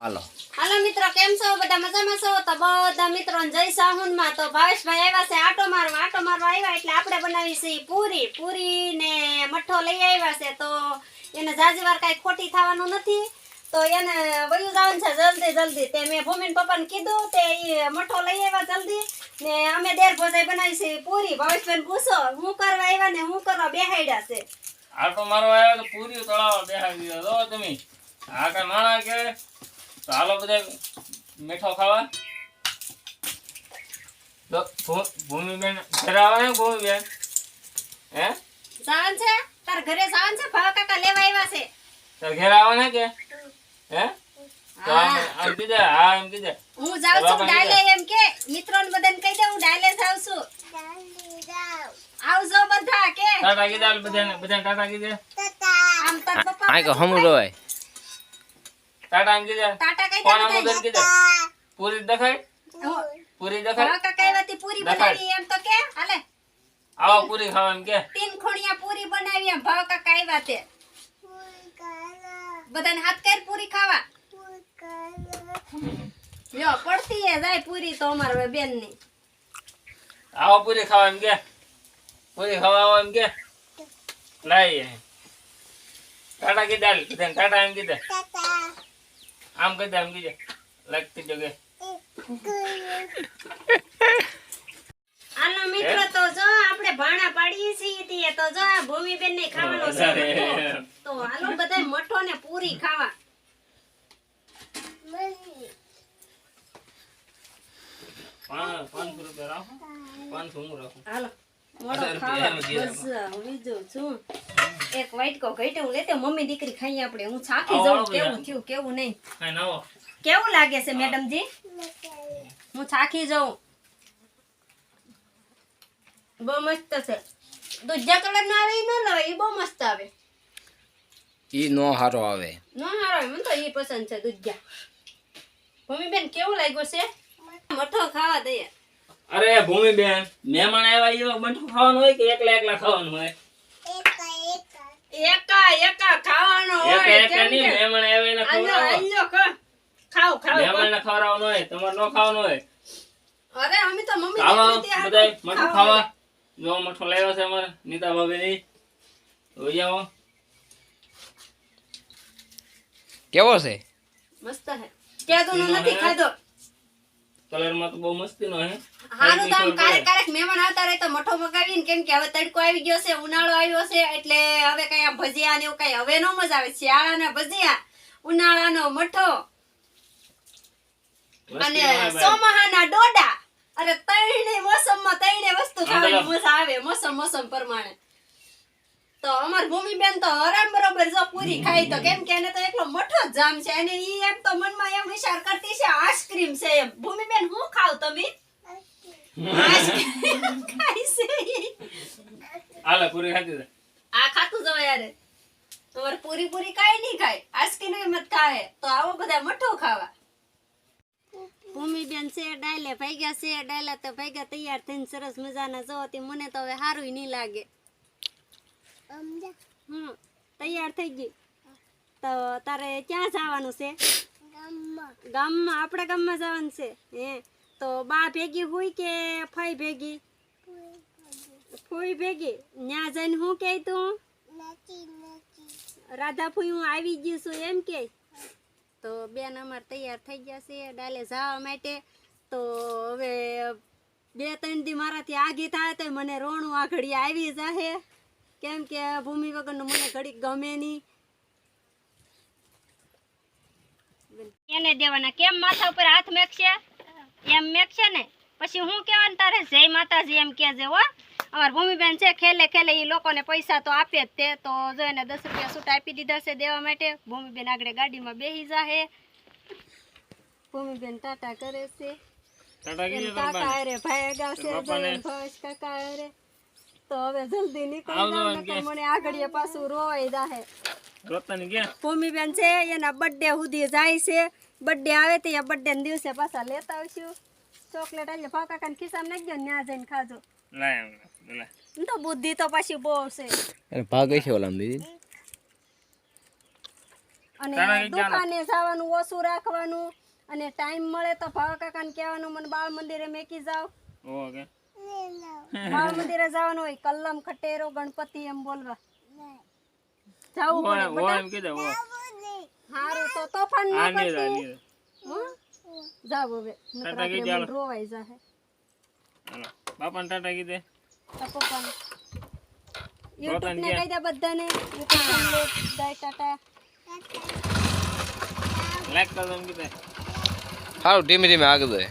હાલો. હાલો મિત્રો કેમ છો? બધા મજામાં છો? તો બધા મિત્રો જય સાહુનમાં તો ભાવેશભાઈ આવ્યા છે આટો મારવા આટો મારવા આવ્યા એટલે આપણે બનાવી છે પૂરી. પૂરી ને મઠ્ઠો લઈ આવ્યા છે. તો એને જાજીવાર કાંઈ ખોટી થવાનું નથી. તો એને વયું જવાનું છે જલ્દી જલ્દી. તે મેં ભૂમિન પપ્પાને કીધું તે મઠ્ઠો લઈ આવ્યા જલ્દી. ને અમે દેર ભોજાઈ બનાવી છે પૂરી. ભાવેશભાઈ પૂછો હું કરવા આવ્યા ને હું કરવા બેહાડ્યા છે? આટો મારો આવ્યો તો પૂરી તળાવ બેહાડી દીધો. તમે આ કઈ માણા કે તો હાલો બધા મીઠો ખાવા. તો ભૂમિબેન ઘરે આવે ને ભૂમિબેન? હે? સાવન છે? તાર ઘરે સાવન છે? ભાવ કાકા લેવા આવ્યા છે. તાર ઘરે આવે ને કે? હે? હા. કીધે હા એમ કીધે. હું જાઉં છું બાબા એમ કે મિત્રોને બધાને કહી દે હું ડાલે જાઉં છું. આવજો બધા કે? ટાટા કીધે બધાને બધાને ટાટા કીધે. આમ તાર પપ્પા આ કો હમું રોય ટાટા એમ કીધે. ટાટા દે આમ ઉધર કીધે? પૂરી દેખાય? પૂરી દેખાય? ભાવ કાકા એવાથી પૂરી. બનાવી એમ તો કે હાલે. આવો પૂરી ખાવા એમ કે. તીન ખોણિયા પૂરી બનાવી એમ. ભાવ કાકા આવ્યા તે બધાને હાથ કર પૂરી ખાવા. લ્યો પડતી હે જાય પૂરી તો અમારા બેનની આવો પૂરી ખાવા એમ કે. પૂરી ખાવા આવો એમ કે. લાઈ ટાટા કીધે ટાટા એમ કીધે. આમ કીધે એમ કીધે લાગતી જગે. આનો મિત્ર તો જો આપણે ભાણા પાડીએ છીએ તે તો જો આ ભૂમિબેન ને ખાવાનો છે. તો હાલો બધાય મઠો ને પૂરી ખાવા. પાંચ પાંચસો રૂપિયા રાખો. પાંચસો હું રાખું? હાલો. મોડો ખાવા. બસ હું જો છું. એક વાટકો ઘટે હું લેતે મમ્મી દીકરી ખાઈ આપણે. હું આવો, જાઉં કેવું થયું કેવું નહીં. કઈ નવો? કેવું લાગે છે મેડમજી? હું થાકી જાઉં. બહુ મસ્ત છે. દૂધિયા કલર નો આવે ન લવાય એ બહુ મસ્ત આવે. ઈ નો હારો આવે. નો હારો મને તો ઈ પસંદ છે દૂધિયા મમ્મીબેન કેવું લાગ્યો છે? મઠો ખાવા દઈએ. અરે ભૂમિબેન મહેમાન આવ્યા એ મઠો ખાવાનું હોય કે એકલા એકલા ખાવાનું હોય? એકા એકા ખાવાનો હોય એકા મહેમાન ખવડાવો ખાવ ખવડાવવાનું તમારે નો ખાવાનો હોય. અરે અમે તો મમ્મી ખાવા દીકરી બધાય મઠું ખાવા. જો મઠો લાવ્યો છે અમારે નીતા ભાભી ની જોઈ આવો. કેવો છે? મસ્ત છે. કેદું તો નથી ખાધો. કલરમાં તો બહુ મસ્તી નો હે. હારું તો પડે. ક્યારેક મહેમાન આવતા રહે તો મઠો મગાવીને કેમ કે હવે તડકો આવી ગયો છે ઉનાળો આવ્યો છે એટલે હવે કઈ ભજીયા ને એવું કઈ હવે નો મજા આવે. શિયાળાના ભજીયા ઉનાળાનો મઠો અને નો. સોમાહાના ડોડા. અરે ત્રણે મોસમમાં ત્રણે વસ્તુ ખાવાની મજા આવે મોસમ મોસમ પ્રમાણે. તો અમાર ભૂમિબેન તો હરામ બરોબર જો પૂરી ખાઈ તો કેમ કે એને તો એકલો મઠો જ જામ છે અને ઈ એમ તો મનમાં એમ વિચાર કરતી છે આઈસ્ક્રીમ છે એમ. ભૂમિબેન હું ખાવ તમે? ખાઈ છે. હાલે પૂરી ખાતી આ ખાતું જવા યાર. તમારે પૂરી પૂરી કાઈ નહીં ખાય આઈસ્ક્રીમ મત ખાય. તો આવો બધા મઠો ખાવા. ભૂમિબેન છે ડાયલે ભાગ્યા છે ડાયલા તો ભાગ્યા તૈયાર થઈને સરસ મજાના જો મને તો હવે સારું નહીં લાગે. હમ તૈયાર થઈ ગઈ. તો તારે ક્યાં જવાનું છે? ગામમાં. આપણા ગામમાં જવાનું છે? હે? તો બા ભેગી હોય કે ફઈ ભેગી? ફૂઈ ભેગી. ન્યા જઈને હું કહે તું? રાધા ફૂઈ હું આવી ગયું છું એમ કે? તો બેન અમાર તૈયાર થઈ ગયા છે ડાલે જવા માટે. તો હવે બે ત્રણ દી મારાથી આગી થાય તો મને રોણું આઘડી આવી જાહે. કેમ કે ભૂમિ વગરનું મને ઘડી ગમે નહીં. એને દેવાના. કેમ માથા ઉપર હાથ મેકશે? એમ મેકશે ને? પછી હું કેવાનું તારે? જય માતાજી એમ કહેજે હો. અમાર ભૂમિબેન છે ખેલે ખેલે એ લોકોને પૈસા તો આપે જ તે. તો જો એને દસ રૂપિયા છૂટ આપી દીધા છે દેવા માટે ભૂમિબેન આગળ ગાડીમાં બેસી જાહે. ભૂમિબેન ટાટા કરે છે. કાકા હારે ભાઈ ગાશે બાપાને. કાકા હારે. તો હવે જલ્દી નીકળી જાવ નકર મને આગળ પાછું રોવાઈ જાહે. રોતાની ગયા? ભૂમિબેન છે એના બર્થડે સુધી જાય છે. બર્થડે આવે તો એ બર્થડે દિવસે પાછા લેતા આવશું. ચોકલેટ એટલે ભાવ કાકાને ખિસ્સામાં નાખી દો ને જઈને ખાજો. લાય આમ, લાય. એમ તો બુદ્ધિ તો પાછી બહુ છે. એને ભાગ છે ઓલામ દીદી? અને તારા દુકાને જવાનું ઓછું રાખવાનું. અને ટાઈમ મળે તો ભાવા કાકાને કહેવાનું મને બાળ મંદિરે મેકી જાવ ઓકે. બાળ મંદિરે જવાનું હોય કલમ ખટેરો ગણપતિ એમ બોલવા જાવું પડે ઓ એમ કીધે ઓ હારું તો તોફાન આ ન નહીં આ કરતી નહીં હં? જાવ હવે નકર ટાટા આપણે કીધી હાલો. મને રોવાઈ જાહે હાલો બાપાને ટાટા કીધે તો પપ્પાને યુટ્યુબ પોતાને ને કે. કહી દે બધાને યુટ્યુબ ફેમિલી જય ટાટા લાઈક કરો એમ કીધે સારું ધીમે ધીમે આગળ જાય